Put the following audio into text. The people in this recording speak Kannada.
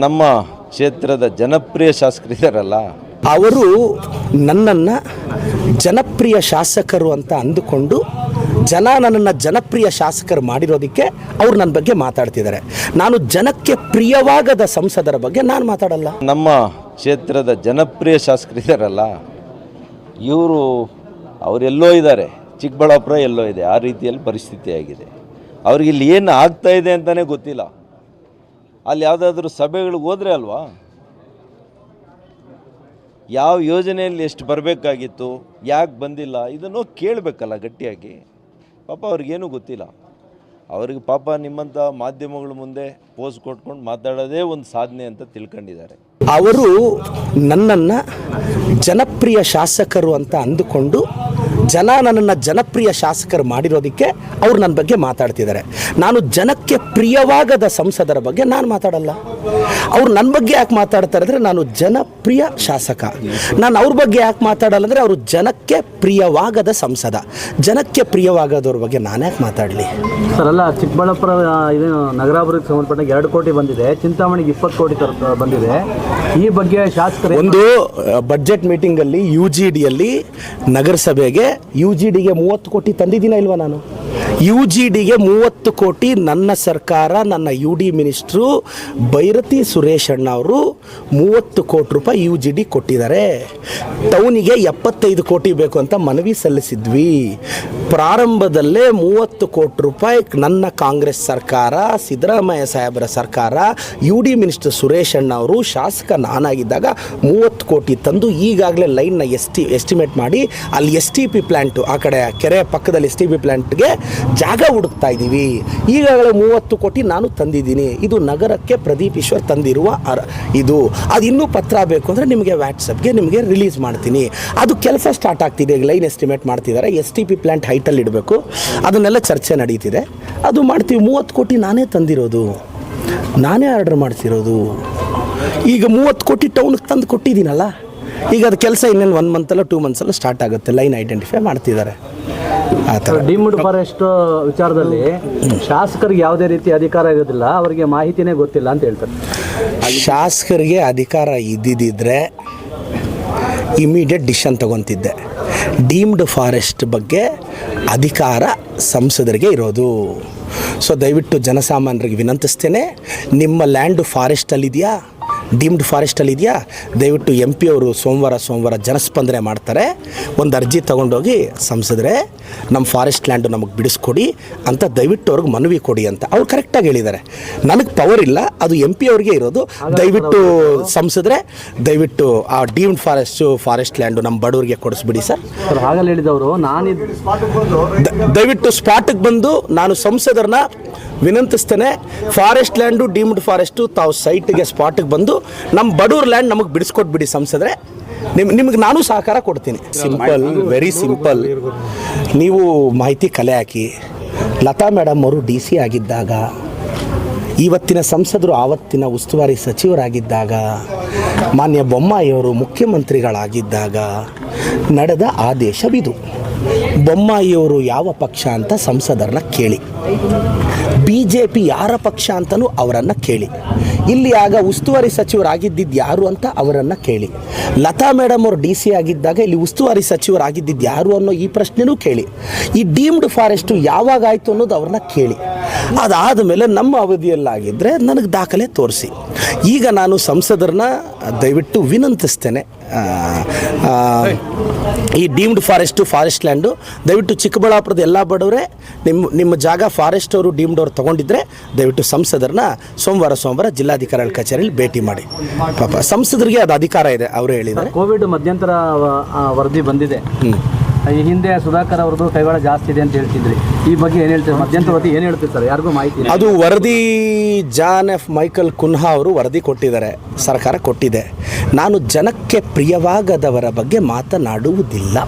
ನಮ್ಮ ಕ್ಷೇತ್ರದ ಜನಪ್ರಿಯ ಶಾಸಕರಿದ್ದಾರಲ್ಲ ಅವರು ನನ್ನನ್ನು ಜನಪ್ರಿಯ ಶಾಸಕರು ಅಂತ ಅಂದುಕೊಂಡು ಜನ ನನ್ನನ್ನು ಜನಪ್ರಿಯ ಶಾಸಕರು ಮಾಡಿರೋದಕ್ಕೆ ಅವರು ನನ್ನ ಬಗ್ಗೆ ಮಾತಾಡ್ತಿದ್ದಾರೆ. ನಾನು ಜನಕ್ಕೆ ಪ್ರಿಯವಾಗದ ಸಂಸದರ ಬಗ್ಗೆ ನಾನು ಮಾತಾಡಲ್ಲ. ನಮ್ಮ ಕ್ಷೇತ್ರದ ಜನಪ್ರಿಯ ಶಾಸಕರಿದ್ದಾರಲ್ಲ ಇವರು ಅವರೆಲ್ಲೋ ಇದ್ದಾರೆ. ಚಿಕ್ಕಬಳ್ಳಾಪುರ ಎಲ್ಲೋ ಇದೆ. ಆ ರೀತಿಯಲ್ಲಿ ಪರಿಸ್ಥಿತಿ ಆಗಿದೆ. ಅವ್ರಿಗೆ ಇಲ್ಲಿ ಏನು ಆಗ್ತಾ ಇದೆ ಅಂತಲೇ ಗೊತ್ತಿಲ್ಲ. ಅಲ್ಲಿ ಯಾವುದಾದ್ರೂ ಸಭೆಗಳಿಗೆ ಹೋದ್ರೆ ಅಲ್ವಾ? ಯಾವ ಯೋಜನೆಯಲ್ಲಿ ಎಷ್ಟು ಬರಬೇಕಾಗಿತ್ತು, ಯಾಕೆ ಬಂದಿಲ್ಲ, ಇದನ್ನು ಕೇಳಬೇಕಲ್ಲ ಗಟ್ಟಿಯಾಗಿ. ಪಾಪ ಅವ್ರಿಗೇನು ಗೊತ್ತಿಲ್ಲ. ಅವ್ರಿಗೆ ಪಾಪ ನಿಮ್ಮಂಥ ಮಾಧ್ಯಮಗಳ ಮುಂದೆ ಪೋಸ್ ಕೊಟ್ಕೊಂಡು ಮಾತಾಡೋದೇ ಒಂದು ಸಾಧನೆ ಅಂತ ತಿಳ್ಕೊಂಡಿದ್ದಾರೆ. ಅವರು ನನ್ನನ್ನು ಜನಪ್ರಿಯ ಶಾಸಕರು ಅಂತ ಅಂದುಕೊಂಡು ಜನ ನನ್ನನ್ನು ಜನಪ್ರಿಯ ಶಾಸಕರು ಮಾಡಿರೋದಕ್ಕೆ ಅವ್ರು ನನ್ನ ಬಗ್ಗೆ ಮಾತಾಡ್ತಿದ್ದಾರೆ. ನಾನು ಜನಕ್ಕೆ ಪ್ರಿಯವಾಗದ ಸಂಸದರ ಬಗ್ಗೆ ನಾನು ಮಾತಾಡಲ್ಲ. ಅವ್ರು ನನ್ನ ಬಗ್ಗೆ ಯಾಕೆ ಮಾತಾಡ್ತಾರೆ ಅಂದರೆ ನಾನು ಜನಪ್ರಿಯ ಶಾಸಕ. ನಾನು ಅವ್ರ ಬಗ್ಗೆ ಯಾಕೆ ಮಾತಾಡಲ್ಲ ಅಂದರೆ ಅವರು ಜನಕ್ಕೆ ಪ್ರಿಯವಾಗದ ಸಂಸದ. ಜನಕ್ಕೆ ಪ್ರಿಯವಾಗದವ್ರ ಬಗ್ಗೆ ನಾನು ಯಾಕೆ ಮಾತಾಡಲಿ? ಸರ್ ಅಲ್ಲ ಚಿಕ್ಕಬಳ್ಳಾಪುರ ಇದು ನಗರಾಭಿವೃದ್ಧಿ ಸಂಬಂಧಪಟ್ಟ ಎರಡು ಕೋಟಿ ಬಂದಿದೆ. ಚಿಂತಾಮಣಿಗೆ ಇಪ್ಪತ್ತು ಕೋಟಿ ತರ ಬಂದಿದೆ. ಈ ಬಗ್ಗೆ ಶಾಸಕರು ಒಂದು ಬಜೆಟ್ ಮೀಟಿಂಗಲ್ಲಿ ಯು ಜಿ ಡಿಯಲ್ಲಿ ನಗರಸಭೆಗೆ ಯು ಜಿ ಡಿಗೆ ಮೂವತ್ತು ಕೋಟಿ ತಂದಿದ್ದೀನ ಇಲ್ವಾ ನಾನು? ಯು ಜಿ ಡಿಗೆ ಮೂವತ್ತು ಕೋಟಿ ನನ್ನ ಸರ್ಕಾರ, ನನ್ನ U D minister Byrathi Suresh ಅಣ್ಣ ಅವರು ಮೂವತ್ತು ಕೋಟಿ ರೂಪಾಯಿ ಯು ಜಿ ಡಿ ಕೊಟ್ಟಿದ್ದಾರೆ. ಟೌನಿಗೆ ಎಪ್ಪತ್ತೈದು ಕೋಟಿ ಬೇಕು ಅಂತ ಮನವಿ ಸಲ್ಲಿಸಿದ್ವಿ. ಪ್ರಾರಂಭದಲ್ಲೇ ಮೂವತ್ತು ಕೋಟಿ ರೂಪಾಯಿ ನನ್ನ ಕಾಂಗ್ರೆಸ್ ಸರ್ಕಾರ, ಸಿದ್ದರಾಮಯ್ಯ ಸಾಹೇಬರ ಸರ್ಕಾರ ಯು ಡಿ ಮಿನಿಸ್ಟರ್ ಸುರೇಶ್ ಅಣ್ಣ ಅವರು ಶಾಸಕ ನಾನಾಗಿದ್ದಾಗ ಮೂವತ್ತು ಕೋಟಿ ತಂದು ಈಗಾಗಲೇ ಲೈನ್ನ ಎಸ್ ಟಿ ಎಸ್ಟಿಮೇಟ್ ಮಾಡಿ, ಅಲ್ಲಿ ಎಸ್ ಟಿ ಪಿ ಪ್ಲ್ಯಾಂಟು ಆ ಕಡೆ, ಕೆರೆ ಪಕ್ಕದಲ್ಲಿ ಎಸ್ ಟಿ ಪಿ ಪ್ಲ್ಯಾಂಟ್ಗೆ ಜಾಗ ಹುಡುಕ್ತಾ ಇದ್ದೀವಿ. ಈಗಾಗಲೇ ಮೂವತ್ತು ಕೋಟಿ ನಾನು ತಂದಿದ್ದೀನಿ. ಇದು ನಗರಕ್ಕೆ ಪ್ರದೀಪ್ ಈಶ್ವರ್ ತಂದಿರುವ ಅರ ಇದು. ಅದು ಇನ್ನೂ ಪತ್ರ ಬೇಕು ಅಂದರೆ ನಿಮಗೆ ವ್ಯಾಟ್ಸಪ್ಗೆ ನಿಮಗೆ ರಿಲೀಸ್ ಮಾಡ್ತೀನಿ. ಅದು ಕೆಲಸ ಸ್ಟಾರ್ಟ್ ಆಗ್ತಿದೆ. ಈಗ ಲೈನ್ ಎಸ್ಟಿಮೇಟ್ ಮಾಡ್ತಿದ್ದಾರೆ. ಎಸ್ ಟಿ ಪಿ ಪ್ಲ್ಯಾಂಟ್ ಹೈಟಲ್ಲಿ ಇಡಬೇಕು. ಅದನ್ನೆಲ್ಲ ಚರ್ಚೆ ನಡೀತಿದೆ. ಅದು ಮಾಡ್ತೀವಿ. ಮೂವತ್ತು ಕೋಟಿ ನಾನೇ ತಂದಿರೋದು. ನಾನೇ ಆರ್ಡರ್ ಮಾಡ್ತಿರೋದು. ಈಗ ಮೂವತ್ತು ಕೋಟಿ ಟೌನ್ಗೆ ತಂದು ಕೊಟ್ಟಿದ್ದೀನಲ್ಲ. ಈಗ ಅದು ಕೆಲಸ ಇನ್ನೇನು ಒನ್ ಮಂತಲ್ಲ ಟೂ ಮಂತ್ಸಲ್ಲ ಸ್ಟಾರ್ಟ್ ಆಗುತ್ತೆ ಲೈನ್ ಐಡೆಂಟಿಫೈ ಮಾಡ್ತಿದ್ದಾರೆ. ಆ ಥರ. ಡಿಮ್ಡ್ ಫಾರೆಸ್ಟ್ ವಿಚಾರದಲ್ಲಿ ಶಾಸಕರಿಗೆ ಯಾವುದೇ ರೀತಿ ಅಧಿಕಾರ ಇರೋದಿಲ್ಲ ಅವರಿಗೆ ಮಾಹಿತಿನೇ ಗೊತ್ತಿಲ್ಲ ಅಂತ ಹೇಳ್ತಾರೆ. ಶಾಸಕರಿಗೆ ಅಧಿಕಾರ ಇದ್ದಿದ್ದಿದ್ರೆ ಇಮಿಡಿಯೇಟ್ ಡಿಶನ್ ತಗೊತಿದ್ದೆ. ಡೀಮ್ಡ್ ಫಾರೆಸ್ಟ್ ಬಗ್ಗೆ ಅಧಿಕಾರ ಸಂಸದರಿಗೆ ಇರೋದು. ಸೊ ದಯವಿಟ್ಟು ಜನಸಾಮಾನ್ಯರಿಗೆ ವಿನಂತಿಸ್ತೇನೆ. ನಿಮ್ಮ ಲ್ಯಾಂಡು ಫಾರೆಸ್ಟಲ್ಲಿದೆಯಾ ಡೀಮ್ಡ್ ಫಾರೆಸ್ಟಲ್ಲಿ ಇದೆಯಾ? ದಯವಿಟ್ಟು ಎಂ ಪಿ ಅವರು ಸೋಮವಾರ ಸೋಮವಾರ ಜನಸ್ಪಂದನೆ ಮಾಡ್ತಾರೆ. ಒಂದು ಅರ್ಜಿ ತೊಗೊಂಡೋಗಿ ಸಂಸದರೆ ನಮ್ಮ ಫಾರೆಸ್ಟ್ ಲ್ಯಾಂಡು ನಮಗೆ ಬಿಡಿಸ್ಕೊಡಿ ಅಂತ ದಯವಿಟ್ಟು ಅವ್ರಿಗೆ ಮನವಿ ಕೊಡಿ ಅಂತ. ಅವ್ರು ಕರೆಕ್ಟಾಗಿ ಹೇಳಿದ್ದಾರೆ ನನಗೆ ಪವರ್ ಇಲ್ಲ ಅದು ಎಂ ಪಿ ಅವ್ರಿಗೆ ಇರೋದು. ದಯವಿಟ್ಟು ಸಂಸದರೆ ದಯವಿಟ್ಟು ಆ ಡೀಮ್ಡ್ ಫಾರೆಸ್ಟು ಫಾರೆಸ್ಟ್ ಲ್ಯಾಂಡು ನಮ್ಮ ಬಡವರಿಗೆ ಕೊಡಿಸ್ಬಿಡಿ ಸರ್. ಹೇಳಿದವರು ನಾನು ದಯವಿಟ್ಟು ಸ್ಪಾಟಿಗೆ ಬಂದು ನಾನು ಸಂಸದರನ್ನ ವಿನಂತಿಸ್ತೇನೆ. ಫಾರೆಸ್ಟ್ ಲ್ಯಾಂಡು ಡೀಮ್ಡ್ ಫಾರೆಸ್ಟು ತಾವು ಸೈಟ್ಗೆ ಸ್ಪಾಟಿಗೆ ಬಂದು ನಮ್ಮ ಬಡೂರ್ ಲ್ಯಾಂಡ್ ನಮಗೆ ಬಿಡಿಸ್ಕೊಟ್ಬಿಡಿ ಸಂಸದ್ರೆ. ನಿಮ್, ನಿಮ್ಗೆ ನಾನು ಸಹಕಾರ ಕೊಡ್ತೀನಿ. ಸಿಂಪಲ್ ವೆರಿ ಸಿಂಪಲ್ ನೀವು ಮಾಹಿತಿ ಕಲೆ ಹಾಕಿ. ಲತಾ ಮೇಡಮ್ ಅವರು ಡಿ ಸಿ ಆಗಿದ್ದಾಗ, ಇವತ್ತಿನ ಸಂಸದರು ಆವತ್ತಿನ ಉಸ್ತುವಾರಿ ಸಚಿವರಾಗಿದ್ದಾಗ, ಮಾನ್ಯ ಬೊಮ್ಮಾಯಿಯವರು ಮುಖ್ಯಮಂತ್ರಿಗಳಾಗಿದ್ದಾಗ, ನಡೆದ ಆದೇಶವಿದು. ಬೊಮ್ಮಾಯಿಯವರು ಯಾವ ಪಕ್ಷ ಅಂತ ಸಂಸದರನ್ನ ಕೇಳಿ. ಬಿ ಜೆ ಪಿ ಯಾರ ಪಕ್ಷ ಅಂತಲೂ ಅವರನ್ನು ಕೇಳಿ. ಇಲ್ಲಿ ಆಗ ಉಸ್ತುವಾರಿ ಸಚಿವರಾಗಿದ್ದಿದ್ದು ಯಾರು ಅಂತ ಅವರನ್ನು ಕೇಳಿ. ಲತಾ ಮೇಡಮ್ ಅವರು ಡಿ ಸಿ ಆಗಿದ್ದಾಗ ಇಲ್ಲಿ ಉಸ್ತುವಾರಿ ಸಚಿವರಾಗಿದ್ದಿದ್ದು ಯಾರು ಅನ್ನೋ ಈ ಪ್ರಶ್ನೆನೂ ಕೇಳಿ. ಈ ಡೀಮ್ಡ್ ಫಾರೆಸ್ಟು ಯಾವಾಗ ಆಯಿತು ಅನ್ನೋದು ಅವ್ರನ್ನ ಕೇಳಿ. ಅದಾದ ಮೇಲೆ ನಮ್ಮ ಅವಧಿಯಲ್ಲಾಗಿದ್ದರೆ ನನಗೆ ದಾಖಲೆ ತೋರಿಸಿ. ಈಗ ನಾನು ಸಂಸದರನ್ನ ದಯವಿಟ್ಟು ವಿನಂತಿಸ್ತೇನೆ. ಈ ಡೀಮ್ಡ್ ಫಾರೆಸ್ಟು ಫಾರೆಸ್ಟ್ ಲ್ಯಾಂಡು ದಯವಿಟ್ಟು ಚಿಕ್ಕಬಳ್ಳಾಪುರದ ಎಲ್ಲ ಬಡವರೇ ನಿಮ್ಮ ನಿಮ್ಮ ಜಾಗ ಫಾರೆಸ್ಟ್ ಅವರು ಡೀಮ್ಡ್ ಅವ್ರು ತೊಗೊಂಡಿದ್ರೆ ದಯವಿಟ್ಟು ಸಂಸದರನ್ನ ಸೋಮವಾರ ಸೋಮವಾರ ಜಿಲ್ಲಾಧಿಕಾರಿಗಳ ಕಚೇರಿಯಲ್ಲಿ ಭೇಟಿ ಮಾಡಿ. ಪಾಪ ಸಂಸದರಿಗೆ ಅದು ಅಧಿಕಾರ ಇದೆ ಅವರು ಹೇಳಿದ್ದಾರೆ. ಕೋವಿಡ್ ಮಧ್ಯಂತರ ವರದಿ ಬಂದಿದೆ. ಈ ಹಿಂದೆ ಸುಧಾಕರ್ ಅವ್ರದ್ದು ಕೈವಾಡ ಜಾಸ್ತಿ ಇದೆ ಅಂತ ಹೇಳ್ತಿದ್ರಿ. ಈ ಬಗ್ಗೆ ಏನು ಹೇಳ್ತೀರಿ? ಮಧ್ಯಂತ ವತಿ ಏನು ಹೇಳ್ತೀರಿ ಸರ್? ಯಾರಿಗೂ ಮಾಹಿತಿ ಅದು ವರದಿ ಜಾನ್ ಎಫ್ ಮೈಕಲ್ ಕುನ್ಹಾ ಅವರು ವರದಿ ಕೊಟ್ಟಿದ್ದಾರೆ. ಸರ್ಕಾರ ಕೊಟ್ಟಿದೆ. ನಾನು ಜನಕ್ಕೆ ಪ್ರಿಯವಾಗದವರ ಬಗ್ಗೆ ಮಾತನಾಡುವುದಿಲ್ಲ.